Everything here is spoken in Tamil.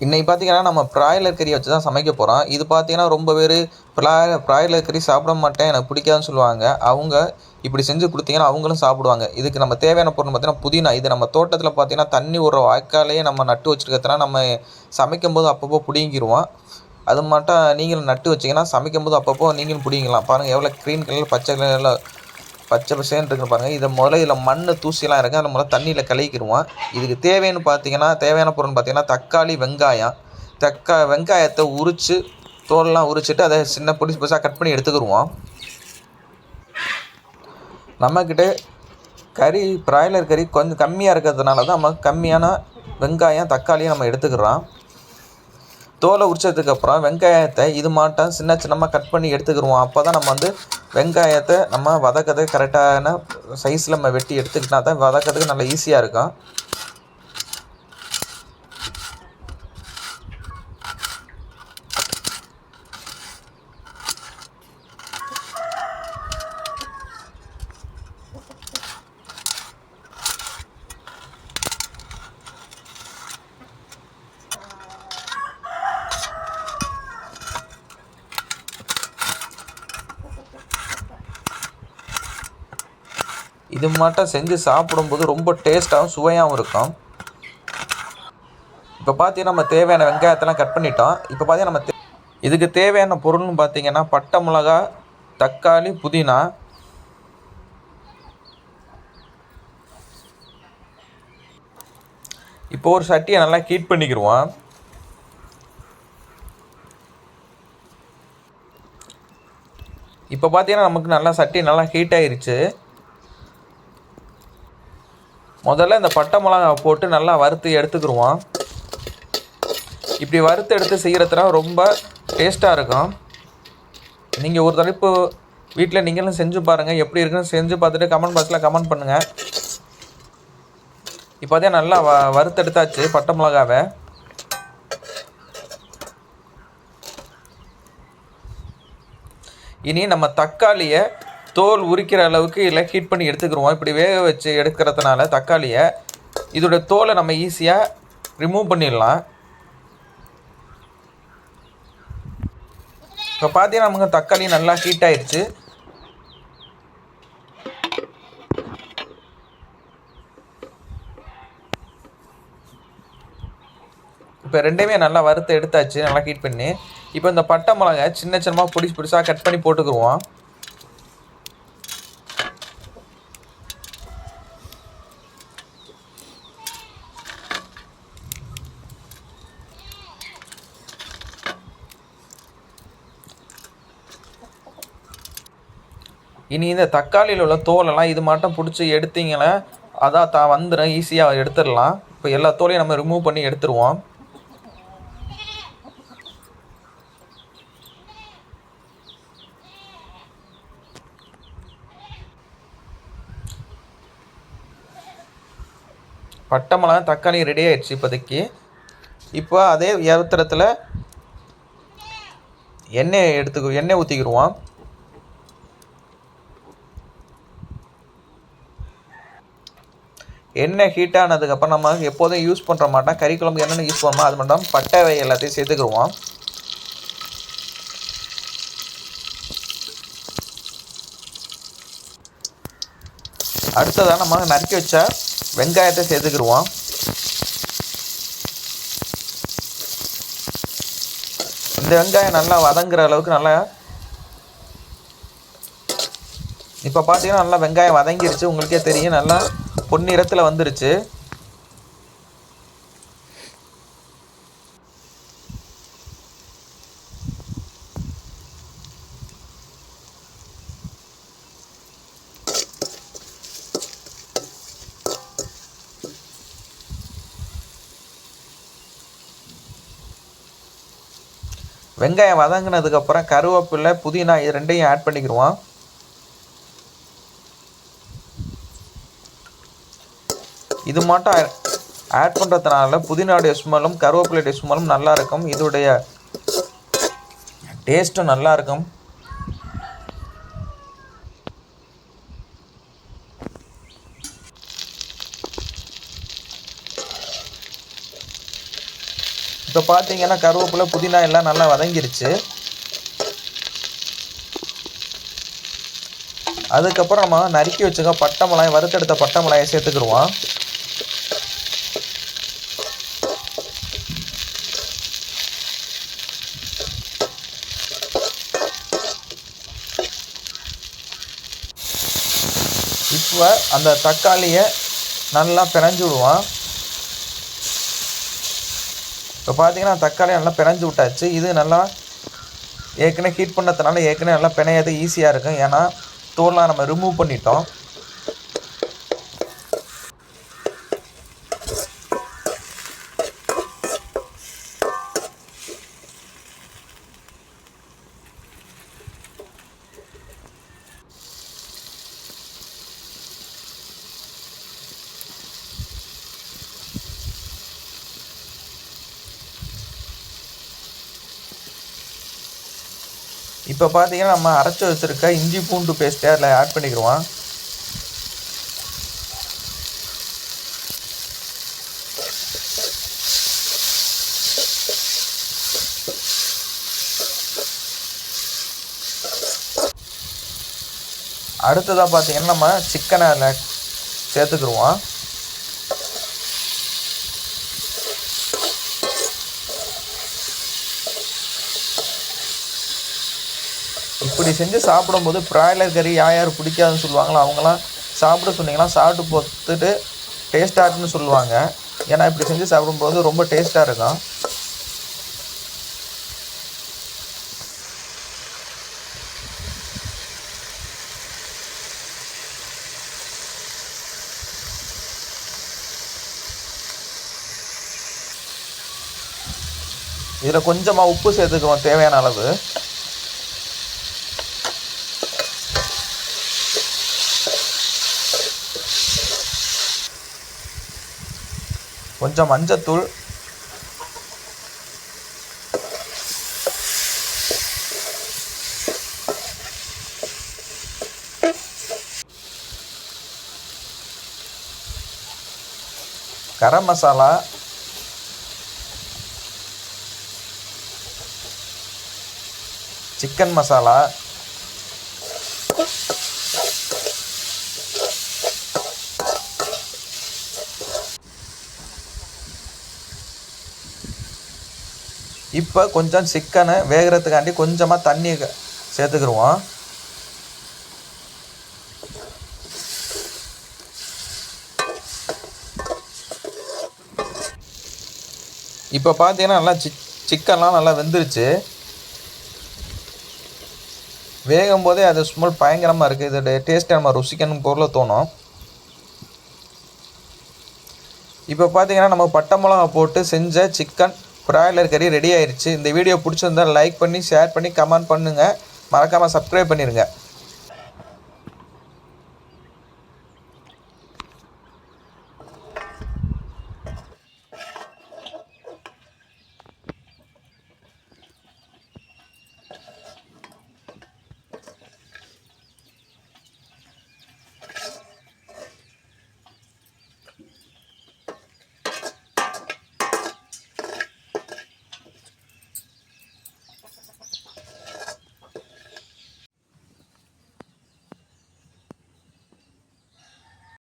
இன்னைக்கு பார்த்தீங்கன்னா நம்ம ப்ராய்லர் கறியை வச்சு தான் சமைக்க போகிறோம் இது பார்த்தீங்கன்னா ரொம்ப பேர் ப்ராய் ப்ராய்லர் கறி சாப்பிட மாட்டேன் எனக்கு பிடிக்காதுன்னு சொல்லுவாங்க. அவங்க இப்படி செஞ்சு கொடுத்தீங்கன்னா அவங்களும் சாப்பிடுவாங்க. இதுக்கு நம்ம தேவையான பொருள் பார்த்தீங்கன்னா புதினா. இது நம்ம தோட்டத்தில் பார்த்தீங்கன்னா தண்ணி விடுற வாய்க்காலேயே நம்ம நட்டு வச்சுருக்கிறதுனா நம்ம சமைக்கும் போது அப்பப்போ பிடிங்கிடுவோம் அது மட்டும் நீங்களும் நட்டு வச்சிங்கன்னா சமைக்கும் போது அப்பப்போ நீங்களும் பிடிங்கலாம் பாருங்கள் எவ்வளோ க்ரீன் கலர் பச்சை கலரில் பச்சை பசேன்னு இருக்குன்னு பாருங்கள் இதை முதல்ல இதில் மண் தூசிலாம் இருக்குது அதை முதல்ல தண்ணியில் கலக்கிடுவோம். இதுக்கு தேவைன்னு பார்த்தீங்கன்னா தேவையான பொருள்னு பார்த்தீங்கன்னா தக்காளி வெங்காயம். தக்கா வெங்காயத்தை உரித்து தோலெலாம் உரிச்சிட்டு அதை சின்ன பொடிசு பொடிசாக கட் பண்ணி எடுத்துக்கிடுவோம். நம்மக்கிட்ட கறி ப்ராய்லர் கறி கொஞ்சம் கம்மியாக இருக்கிறதுனால தான் நம்ம கம்மியான வெங்காயம் தக்காளியும் நம்ம எடுத்துக்கிறோம். தோலை உரிச்சதுக்கப்புறம் வெங்காயத்தை இது மாட்டம் சின்ன சின்னமாக கட் பண்ணி எடுத்துக்கிடுவோம் அப்போ தான் நம்ம வந்து வெங்காயத்தை நம்ம வதக்கிறது கரெக்டான சைஸில் நம்ம வெட்டி எடுத்துக்கிட்டா தான் வதக்கிறதுக்கு நல்லா ஈஸியாக இருக்கும். இது மட்டும் செஞ்சு சாப்பிடும்போது ரொம்ப டேஸ்ட்டாகவும் சுவையாகவும் இருக்கும். இப்போ பார்த்தீங்கன்னா நம்ம தேவையான வெங்காயத்தெல்லாம் கட் பண்ணிட்டோம். இப்போ பார்த்தீங்கன்னா நம்ம தே- இதுக்கு தேவையான பொருள்னு பார்த்தீங்கன்னா பட்டை மிளகா தக்காளி புதினா. இப்போ ஒரு சட்டியை நல்லா ஹீட் பண்ணிக்கிடுவோம் இப்போ பார்த்தீங்கன்னா நமக்கு நல்லா சட்டி நல்லா ஹீட் ஆயிருச்சு. முதல்ல இந்த பட்டை மிளகா போட்டு நல்லா வறுத்து எடுத்துக்கிடுவோம் இப்படி வறுத்து எடுத்து செய்கிறதுனா ரொம்ப டேஸ்ட்டாக இருக்கும். நீங்கள் ஒரு தடவை வீட்டில் நீங்களும் செஞ்சு பாருங்கள் எப்படி இருக்குன்னு செஞ்சு பார்த்துட்டு கமெண்ட் பாக்ஸில் கமெண்ட் பண்ணுங்கள் இப்போ அதே நல்லா வ வறுத்தெடுத்தாச்சு பட்டை மிளகாவை. இனி நம்ம தக்காளியை தோல் உரிக்கிற அளவுக்கு இல்லை ஹீட் பண்ணி எடுத்துக்கிருவோம் இப்படி வேக வச்சு எடுக்கிறதுனால தக்காளியை இதோட தோலை நம்ம ஈஸியாக ரிமூவ் பண்ணிடலாம். இப்போ பார்த்தீங்கன்னா நமக்கு தக்காளி நல்லா ஹீட் ஆயிடுச்சு. இப்போ ரெண்டுமே நல்லா வறுத்து எடுத்தாச்சு நல்லா ஹீட் பண்ணி. இப்போ இந்த பட்டை மிளகாய் சின்ன சின்னமாக பொடிசு பிடிச்சா கட் பண்ணி போட்டுக்குருவோம் இனி இந்த தக்காளியில் உள்ள தோலெல்லாம் இது மட்டும் பிடிச்சி எடுத்தீங்கன்னா அதான் தா வந்துடும் ஈஸியாக எடுத்துடலாம். இப்போ எல்லா தோலையும் நம்ம ரிமூவ் பண்ணி எடுத்துருவோம். பட்டமெல்லாம் தக்காளி ரெடி ஆயிடுச்சு இப்போதைக்கு. இப்போ அதே ஏத்திரத்தில் எண்ணெய் எடுத்துக்கு எண்ணெய் ஊற்றிக்கிடுவோம் எண்ணெய் ஹீட் ஆனதுக்கப்புறம் நம்ம எப்போதும் யூஸ் பண்ணுற மாட்டோம். கறி குழம்பு என்னென்ன யூஸ் பண்ணுமோ அது மட்டும் பட்டை எல்லாத்தையும் சேர்த்துக்குவோம் அடுத்ததாக நம்ம நறுக்கி வச்ச வெங்காயத்தை சேர்த்துக்கிடுவோம். இந்த வெங்காயம் நல்லா வதங்குற அளவுக்கு நல்லா இப்போ பார்த்தீங்கன்னா நல்லா வெங்காயம் வதங்கிருச்சு. உங்களுக்கே தெரியும். நல்லா பொன்னிறத்தில் வந்துருச்சு. வெங்காயம் வதங்கினதுக்கப்புறம் கருவேப்பிலை புதினா இது ரெண்டையும் ஆட் பண்ணிக்கிடுவோம் இது மட்டும் ஆட் பண்ணுறதுனால புதினாடைய ஸ்மெல்லும் கருவேப்பிலையுடைய ஸ்மெல்லும் நல்லா இருக்கும் இதோடைய டேஸ்ட்டும் நல்லா இருக்கும் இப்போ பார்த்தீங்கன்னா கருவேப்பிலை புதினா எல்லாம் நல்லா வதங்கிருச்சு. அதுக்கப்புறம் நம்ம நறுக்கி வச்சுக்க பட்டை மிளகாய் வறுத்தெடுத்த பட்டை மிளகாயை சேர்த்துக்கிடுவோம். இப்போ அந்த தக்காளியை நல்லா பிணைஞ்சு விடுவான். இப்போ பார்த்தீங்கன்னா தக்காளி நல்லா பிணைஞ்சு விட்டாச்சு. இது நல்லா ஏற்கனவே ஹீட் பண்ணதுனால ஏற்கனவே நல்லா பிணையாது ஈஸியாக இருக்கும். ஏன்னா தோல்லாம் நம்ம ரிமூவ் பண்ணிட்டோம். இப்போ பார்த்தீங்கன்னா நம்ம அரைச்சி வச்சுருக்க இஞ்சி பூண்டு பேஸ்ட்டை அதில் ஆட் பண்ணிக்கிடுவோம் அடுத்ததாக பார்த்தீங்கன்னா நம்ம சிக்கனை அதில் சேர்த்துக்கிடுவோம் இப்படி செஞ்சு சாப்பிடும்போது ப்ராய்லர் கறி யார் யார் பிடிக்காதுன்னு சொல்லுவாங்களோ அவங்களாம் சாப்பிட சொன்னீங்கன்னா சாப்பிட்டு பார்த்துட்டு டேஸ்ட்டாக இருக்குன்னு சொல்லுவாங்க. ஏன்னா இப்படி செஞ்சு சாப்பிடும்போது ரொம்ப டேஸ்ட்டாக இருக்கும். இதில் கொஞ்சமாக உப்பு சேர்த்துக்குவோம் தேவையான அளவு. கொஞ்சம் மஞ்சத்தூள் கரம் மசாலா. சிக்கன் மசாலா. இப்போ கொஞ்சம் சிக்கனை வேகிறதுக்காண்டி கொஞ்சமாக தண்ணி சேர்த்துக்கிடுவோம். இப்போ பார்த்தீங்கன்னா நல்லா சிக் சிக்கன்லாம் நல்லா வெந்துருச்சு. வேகும் போதே அது ஸ்மெல் பயங்கரமாக இருக்குது இதோடைய டேஸ்ட்டை நம்ம ருசிக்கணும் பொருளை தோணும். இப்போ பார்த்தீங்கன்னா நம்ம பட்டை மிளகா போட்டு செஞ்ச சிக்கன் ப்ராய்லர் கறி ரெடி ஆயிடுச்சு இந்த வீடியோ பிடிச்சிருந்தா லைக் பண்ணி ஷேர் பண்ணி கமெண்ட் பண்ணுங்கள் மறக்காமல் சப்ஸ்கிரைப் பண்ணிடுங்க